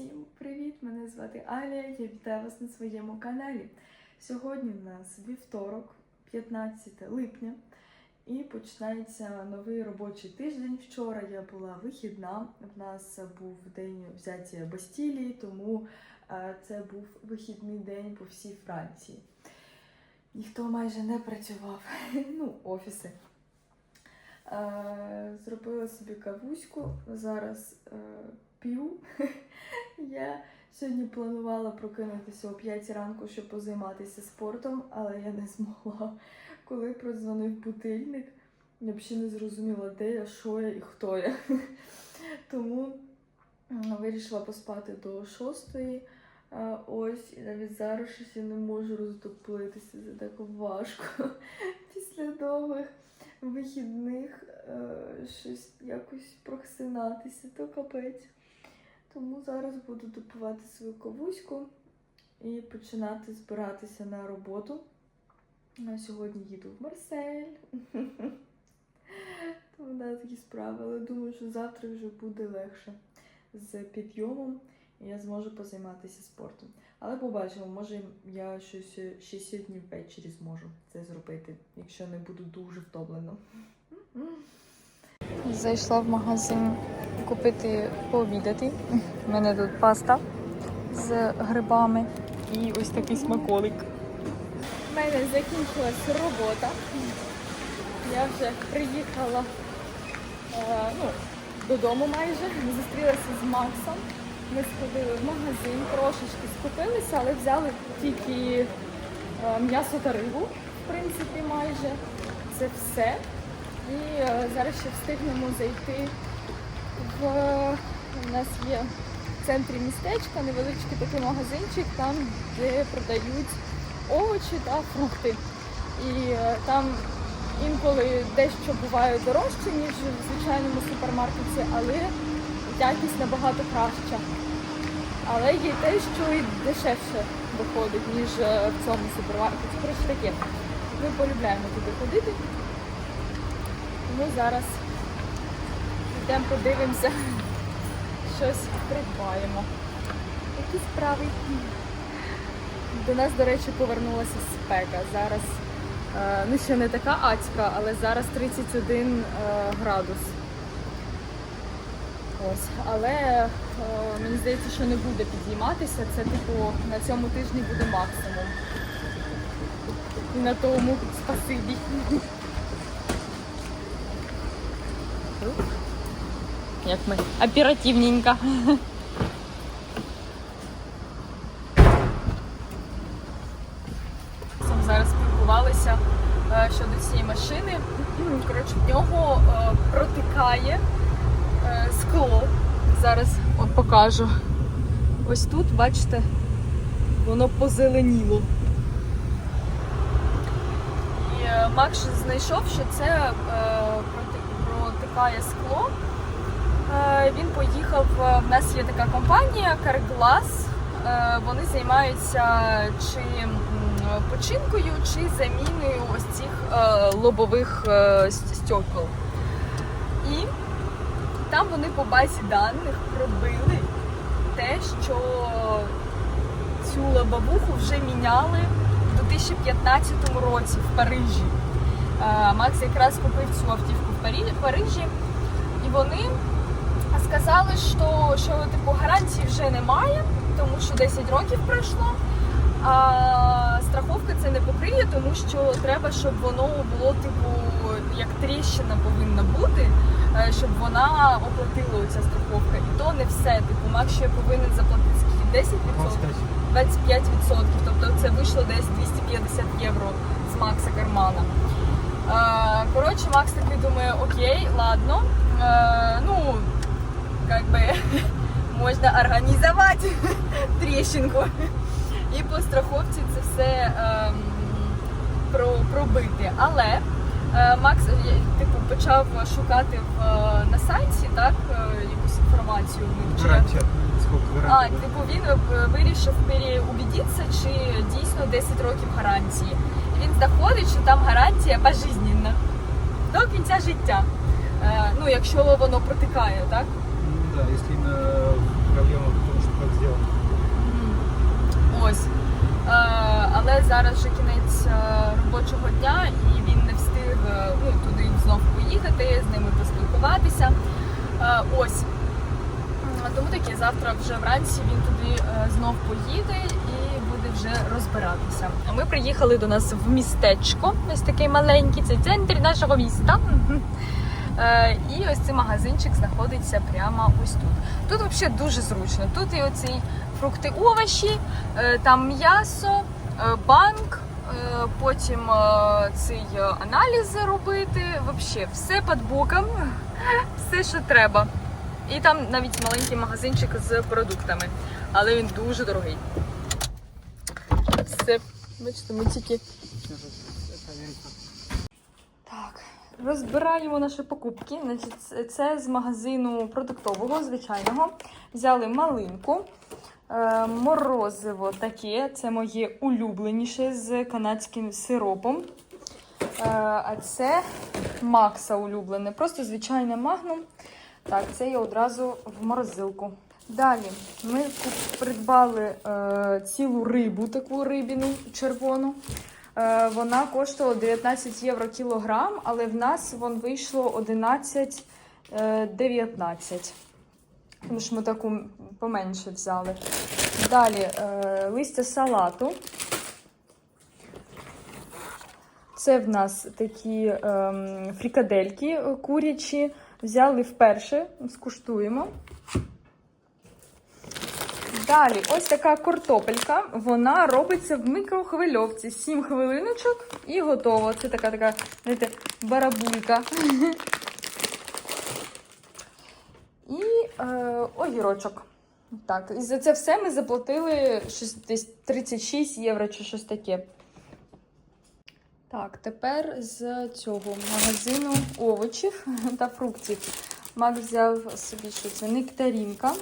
Всім привіт! Мене звати Алія. Я вітаю вас на своєму каналі. Сьогодні в нас вівторок, 15 липня, і починається новий робочий тиждень. Вчора я була вихідна. В нас був день взяття Бастілії, тому е, це був вихідний день по всій Франції. Ніхто майже не працював, ну, офіси. Е, Зробила собі кавуську. Зараз п'ю. Я сьогодні планувала прокинутися о 5 ранку, щоб позайматися спортом, але я не змогла. Коли продзвонив будильник, я взагалі не зрозуміла, де я, що я і хто я. Тому вирішила поспати до 6. Ось, і навіть зараз щось я не можу роздоплитися. Це так важко після довгих вихідних е, щось якось просинатися, то капець. Тому зараз буду допивати свою кавуську і починати збиратися на роботу. На сьогодні їду в Марсель. Тому да, такі справи. Але думаю, що завтра вже буде легше з підйомом і я зможу позайматися спортом. Але побачимо, може я щось ще сьогодні ввечері зможу це зробити, якщо не буду дуже втомлена. Зайшла в магазин купити пообідати. У мене тут паста з грибами і ось такий смаколик. У мене закінчилась робота. Я вже приїхала е, ну, додому майже, зустрілася з Максом. Ми сходили в магазин, трошечки скупилися, але взяли тільки е, м'ясо та рибу, в принципі, майже. Це все. І е, зараз ще встигнемо зайти в у нас є в центрі містечка невеличкий такий магазинчик, там, де продають овочі та фрукти. І е, там інколи дещо буває дорожче, ніж в звичайному супермаркеті, але якість набагато краща. Але є те, що і дешевше виходить, ніж е, в цьому супермаркеті. Коротше таке. Ми полюбляємо туди ходити. Тому зараз йдемо подивимося, щось придбаємо. Які справи. До нас, до речі, повернулася спека. Зараз, е, ну ще не така ацька, але зараз 31 е, градус. Ось, але е, мені здається, що не буде підійматися. Це типу на цьому тижні буде максимум. І на тому спасибі. Як ми оперативненько. Зараз спілкувалися е, щодо цієї машини. Коротше, в нього е, протикає е, скло. Зараз от покажу. Ось тут, бачите, воно позеленіло. І Макс знайшов, що це е, скло. Е, Він поїхав. е, В нас є така компанія Carglass. Е, Вони займаються чи починкою, чи заміною ось цих лобових стекол. І там вони по базі даних пробили те, що цю лобовуху вже міняли у 2015 році в Парижі. Макс якраз купив цю автівку в Парі- Парижі, і вони сказали, що, що типу гарантії вже немає, тому що 10 років пройшло. А страховка це не покриє, тому що треба, щоб воно було типу як тріщина повинна бути, е, щоб вона оплатила ця страховка. І то не все. Типу, Макс ще повинен заплатити скільки 10%? 25%. Тобто це вийшло десь 250 євро з Макса кармана. Е, Коротше, Макс такий думає, окей, ладно. Е, Ну, как бы можна організувати тріщинку. І по страховці це все ем, про, пробити. Але е, Макс е, типу, почав шукати в, е, на сайті так, е, якусь інформацію. Сколько а, типу він е, вирішив переубедитися, чи дійсно 10 років гарантії. І він знаходить, що там гарантія пожизненна до кінця життя. Е, ну, якщо воно протикає, так? Ну, да, якщо проблема в тому, що так зробити. Ось. Е, але зараз вже кінець е, робочого дня і він не встиг ну, туди знов поїхати, з ними поспілкуватися. Ось. Тому таки завтра вже вранці він туди знов поїде. І буде вже розбиратися. А Ми приїхали до нас в містечко, ось такий маленький, це центр нашого міста. Е, І ось цей магазинчик знаходиться прямо ось тут. Тут взагалі дуже зручно. Тут і оці фрукти, овочі, е, там м'ясо, е, банк, потім цей аналізи робити. Взагалі, все під боком, все, що треба. І там навіть маленький магазинчик з продуктами, але він дуже дорогий. Все, бачите, ми так, розбираємо наші покупки. Значить, це- це з магазину продуктового, звичайного. Взяли малинку, е, морозиво таке, це моє улюбленіше з канадським сиропом. Е, А це Макса улюблене, просто звичайне магнум. Так, це я одразу в морозилку. Далі ми придбали е, цілу рибу, таку рибіну червону. Е, вона коштувала 19 євро кілограм, але в нас вон вийшло 11 е, 19. Тому що ми таку поменше взяли. Далі е, листя салату. Це в нас такі ем, фрікадельки е, курячі. Взяли вперше, скуштуємо. Далі, ось така картопелька. Вона робиться в мікрохвильовці. 7 хвилиночок і готово. Це така така, знаєте, барабулька. І е, огірочок. Так, і за це все ми заплатили 36 євро чи щось таке. Так, тепер з цього магазину овочів та фруктів. Мак взяв собі що це нектарінка.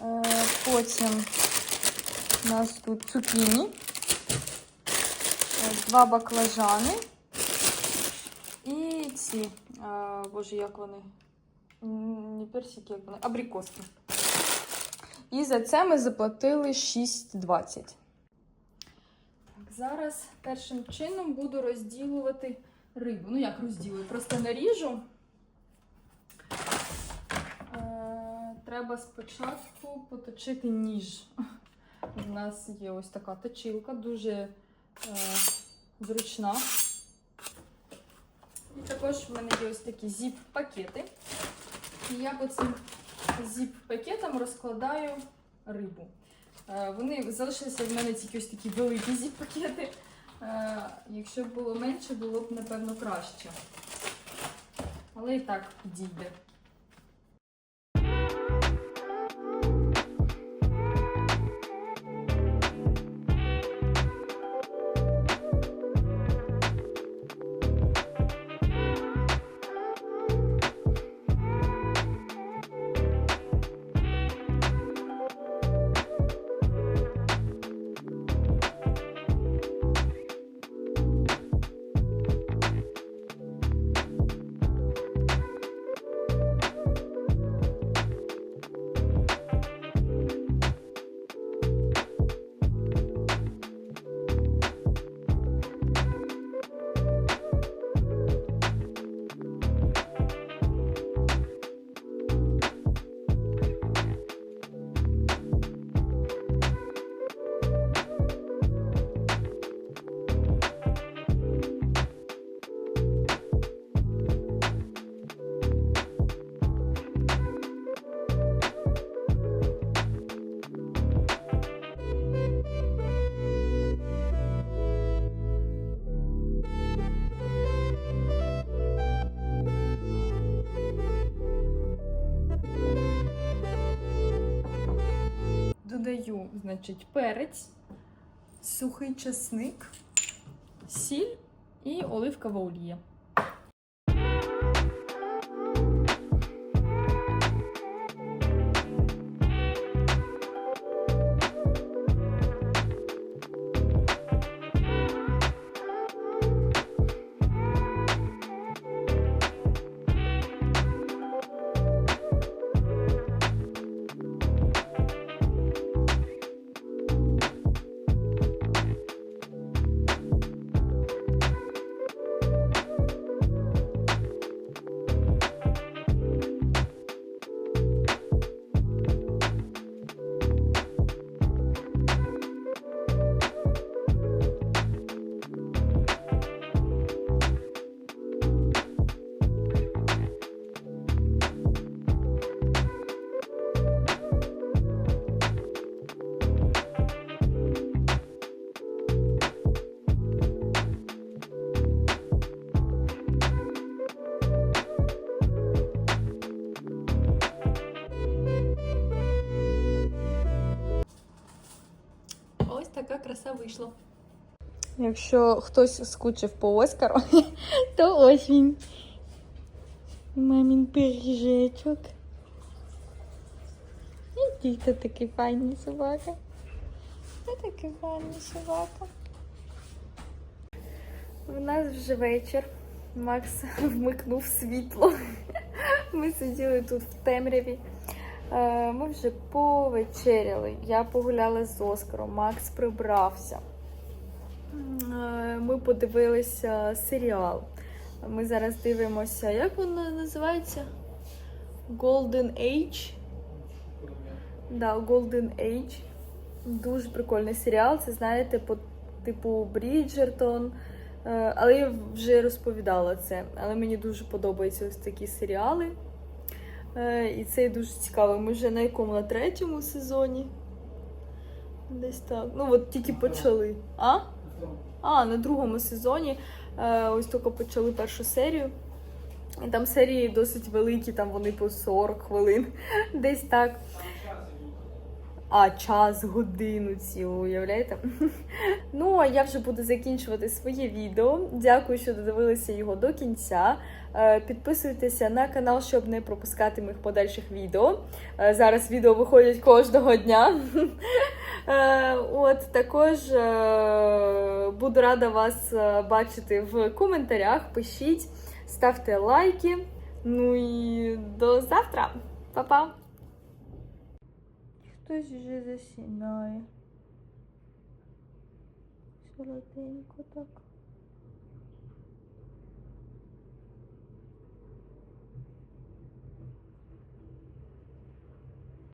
Е, Потім у нас тут цукіні, е, два баклажани і ці, е, боже, як вони? Не персики, як вони, абрикоски. І за це ми заплатили 6,20. Зараз першим чином буду розділувати рибу. Ну, як розділую? Просто наріжу. Треба спочатку поточити ніж. У нас є ось така точилка, дуже е, зручна. І також в мене є ось такі зіп-пакети. І я по цим зіп-пакетам розкладаю рибу. Е, Вони залишилися в мене тільки ось такі великі зіп-пакети. Е, Якщо б було менше, було б напевно краще. Але і так дійде. Значить, перець, сухий чесник, сіль і оливкова олія. Така краса вийшла. Якщо хтось скучив по Оскару, то ось він. Мамін пиріжечок. Який то такий файний собака. Це такий файний собака. У нас вже вечір. Макс вмикнув світло. Ми сиділи тут в темряві. Е, Ми вже повечеряли. Я погуляла з Оскаром, Макс прибрався. Е, Ми подивилися серіал. Ми зараз дивимося, як воно називається? Golden Age. Да, Golden Age. Дуже прикольний серіал. Це знаєте, по типу Бріджертон. Е, Але я вже розповідала це. Але мені дуже подобаються ось такі серіали. Е, І це дуже цікаво. Ми вже на якому на третьому сезоні. Десь так. Ну, от тільки почали. А? А, на другому сезоні. Е, Ось тільки почали першу серію. І там серії досить великі, там вони по 40 хвилин. Десь так. А, час, годину цілу, уявляєте? Ну, а я вже буду закінчувати своє відео. Дякую, що додивилися його до кінця. Е, Підписуйтеся на канал, щоб не пропускати моїх подальших відео. Е, Зараз відео виходять кожного дня. Е, От також буду рада вас бачити в коментарях. Пишіть, ставте лайки. Ну і до завтра. Па-па! Хтось вже засинає. Солоденько так.